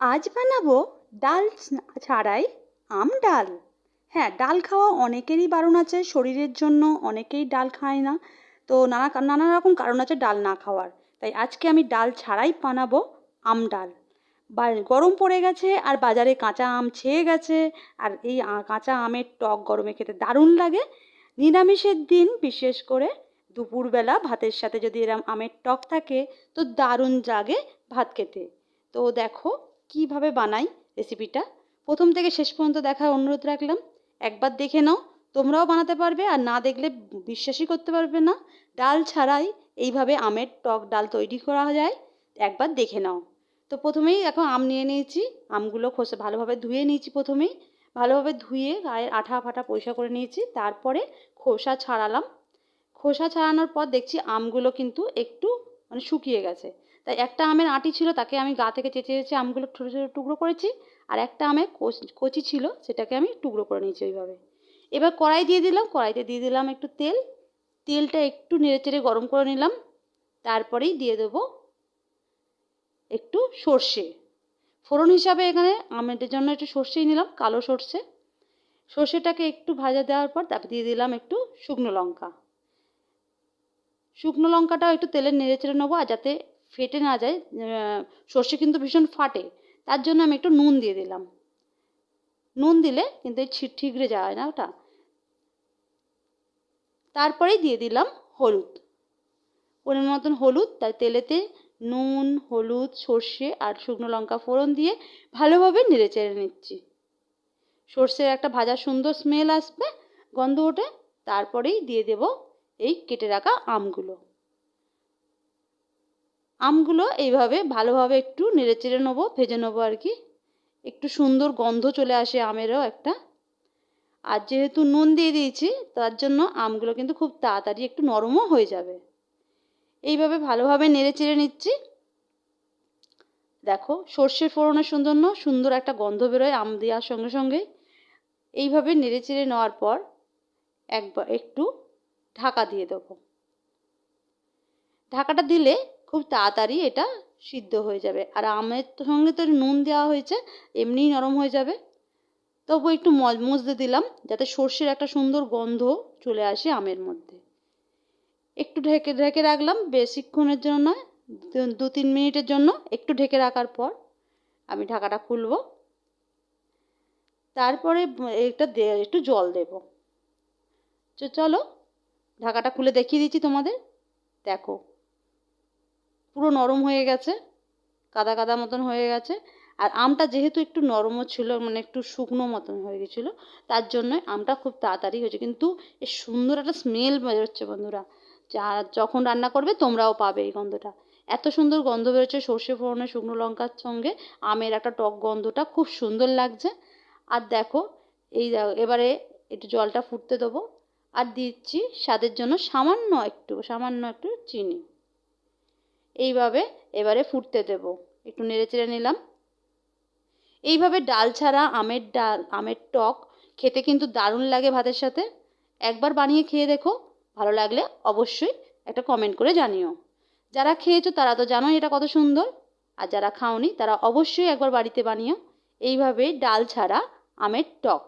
আজ বানাবো ডাল ছাড়াই আম ডাল। হ্যাঁ ডাল খাওয়া অনেকেরই বারণ আছে, শরীরের জন্য অনেকেই ডাল খায় না। তো নানা নানা রকম কারণ আছে ডাল না খাওয়ার। তাই আজকে আমি ডাল ছাড়াই বানাবো আম ডাল। বা গরম পড়ে গেছে, আর বাজারে কাঁচা আম ছেয়ে গেছে, আর এই কাঁচা আমের টক গরমে খেতে দারুণ লাগে। নিরামিষের দিন, বিশেষ করে দুপুরবেলা ভাতের সাথে যদি এরম আমের টক থাকে, তো দারুণ জাগে ভাত খেতে। তো দেখো কীভাবে বানাই রেসিপিটা প্রথম থেকে শেষ পর্যন্ত দেখার অনুরোধ রাখলাম। একবার দেখে নাও, তোমরাও বানাতে পারবে আর না দেখলে বিশ্বাসই করতে পারবে না। ডাল ছাড়াই এইভাবে আমের টক ডাল তৈরি করা যায়। একবার দেখে নাও। তো প্রথমেই এখন আম নিয়ে নিয়েছি। আমগুলো খোসা ভালোভাবে ধুয়ে নিয়েছি প্রথমেই। ভালোভাবে ধুয়ে গায়ের আঠা ফাটা পরিষ্কার করে নিয়েছি। তারপরে খোসা ছাড়ালাম। খোসা ছাড়ানোর পর দেখছি আমগুলো কিন্তু একটু মানে শুকিয়ে গেছে। তাই একটা আমের আঁটি ছিল, তাকে আমি গা থেকে চেঁচে চেঁচে আমগুলো ছোটো ছোটো টুকরো করেছি, আর একটা আমের কচি ছিল, সেটাকে আমি টুকরো করে নিয়েছি ওইভাবে। এবার কড়াই দিয়ে দিলাম, কড়াইতে দিয়ে দিলাম একটু তেল, তেলটা একটু নেড়ে চেড়ে গরম করে নিলাম, তারপরেই দিয়ে দেবো একটু সর্ষে। ফোড়ন হিসাবে এখানে আমের জন্য একটু সর্ষেই নিলাম, কালো সর্ষে। সর্ষেটাকে একটু ভাজা দেওয়ার পর তারপর দিয়ে দিলাম একটু শুকনো লঙ্কা। শুকনো লঙ্কাটাও একটু তেলে নেড়ে চেড়ে নেব, আর যাতে ফেটে না যায় সর্ষে কিন্তু ভীষণ ফাটে। তার জন্য আমি একটু নুন দিয়ে দিলাম। নুন দিলে কিন্তু এই ঠিকরে যায় না ওটা। তারপরেই দিয়ে দিলাম হলুদ। পরিমাণ মতন হলুদ, তাই তেলেতে নুন, হলুদ, সর্ষে আর শুকনো লঙ্কা ফোড়ন দিয়ে ভালোভাবে নেড়ে চেড়ে নিচ্ছি। সর্ষের একটা ভাজা সুন্দর স্মেল আসবে, গন্ধ ওঠে, তারপরেই দিয়ে দেব এই কেটে রাখা আমগুলো। আমগুলো এইভাবে ভালোভাবে একটু নেড়ে চেড়ে নেব, ভেজে নেব আর কি। একটু সুন্দর গন্ধ চলে আসে আমেরও একটা। আর যেহেতু নুন দিয়ে দিয়েছি, তার জন্য আমগুলো কিন্তু খুব তাড়াতাড়ি একটু নরমও হয়ে যাবে। এইভাবে ভালোভাবে নেড়ে চেড়ে নিচ্ছি। দেখো, সর্ষের ফোড়নের সুন্দর সুন্দর একটা গন্ধ বেরোয় আম দেওয়ার সঙ্গে সঙ্গে। এইভাবে নেড়ে চেড়ে নেওয়ার পর একবার একটু ঢাকা দিয়ে দেবো। ঢাকাটা দিলে খুব তাড়াতাড়ি এটা সিদ্ধ হয়ে যাবে। আর আমের সঙ্গে তো নুন দেওয়া হয়েছে, এমনিই নরম হয়ে যাবে। তবু একটু মজমজতে দিলাম, যাতে সর্ষের একটা সুন্দর গন্ধ চলে আসে আমের মধ্যে। একটু ঢেকে ঢেকে রাখলাম বেশিক্ষণের জন্য নয়, দু তিন মিনিটের জন্য একটু ঢেকে রাখার পর আমি ঢাকাটা খুলব। তারপরে এটা একটু জল দেব। চলো, ঢাকাটা খুলে দেখিয়ে দিচ্ছি তোমাদের। দেখো পুরো নরম হয়ে গেছে, কাদা কাদা মতন হয়ে গেছে। আর আমটা যেহেতু একটু নরমও ছিল মানে একটু শুকনো মতন হয়ে গেছিল, তার জন্য আমটা খুব তাড়াতাড়ি হয়েছে। কিন্তু এ সুন্দর একটা স্মেল বেরোচ্ছে বন্ধুরা। যা যখন রান্না করবে তোমরাও পাবে এই গন্ধটা। এত সুন্দর গন্ধ বেরোচ্ছে সর্ষে ফোড়নের শুকনো লঙ্কার সঙ্গে। আমের একটা টক গন্ধটা খুব সুন্দর লাগছে। আর দেখো, এই এবারে একটু জলটা ফুটতে দেবো। আর দিচ্ছি স্বাদের জন্য সামান্য একটু সামান্য একটু চিনি। এইভাবে এবারে ফুটতে দেব। একটু নেড়ে চেড়ে নিলাম। এইভাবে ডাল ছাড়া আমের ডাল, আমের টক খেতে কিন্তু দারুণ লাগে ভাতের সাথে। একবার বানিয়ে খেয়ে দেখো, ভালো লাগলে অবশ্যই একটা কমেন্ট করে জানিও। যারা খেয়েছো তারা তো জানোই এটা কত সুন্দর। আর যারা খাওনি তারা অবশ্যই একবার বাড়িতে বানিও। এইভাবে ডাল ছাড়া আমের টক।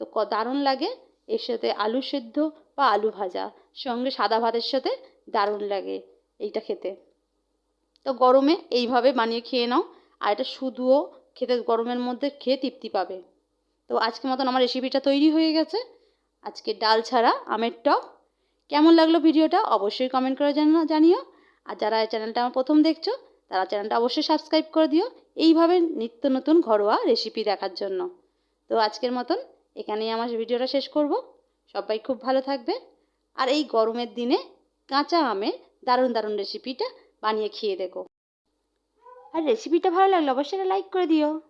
তো ক, দারুণ লাগে। এর সাথে আলু সেদ্ধ বা আলু ভাজা। সঙ্গে সাদা ভাতের সাথে দারুণ লাগে এইটা খেতে। তো গরমে এইভাবে বানিয়ে খেয়ে নাও। আর এটা শুধুও খেতে গরমের মধ্যে খেয়ে তৃপ্তি পাবে। তো আজকের মতন আমার রেসিপিটা তৈরি হয়ে গেছে। আজকে ডাল ছাড়া আমের টক। কেমন লাগল ভিডিওটা অবশ্যই কমেন্ট করে জানিও। আর যারা এই চ্যানেলটা আমার প্রথম দেখছ, তারা চ্যানেলটা অবশ্যই সাবস্ক্রাইব করে দিও। এইভাবে নিত্য নতুন ঘরোয়া রেসিপি দেখার জন্য। তো আজকের মতন এখানেই আমার ভিডিওটা শেষ করব। সবাই খুব ভালো থাকবে। আর এই গরমের দিনে কাঁচা আমের দারুণ দারুণ রেসিপিটা বানিয়ে খেয়ে দেখো। আর রেসিপিটা ভালো লাগলে অবশ্যই লাইক করে দিও।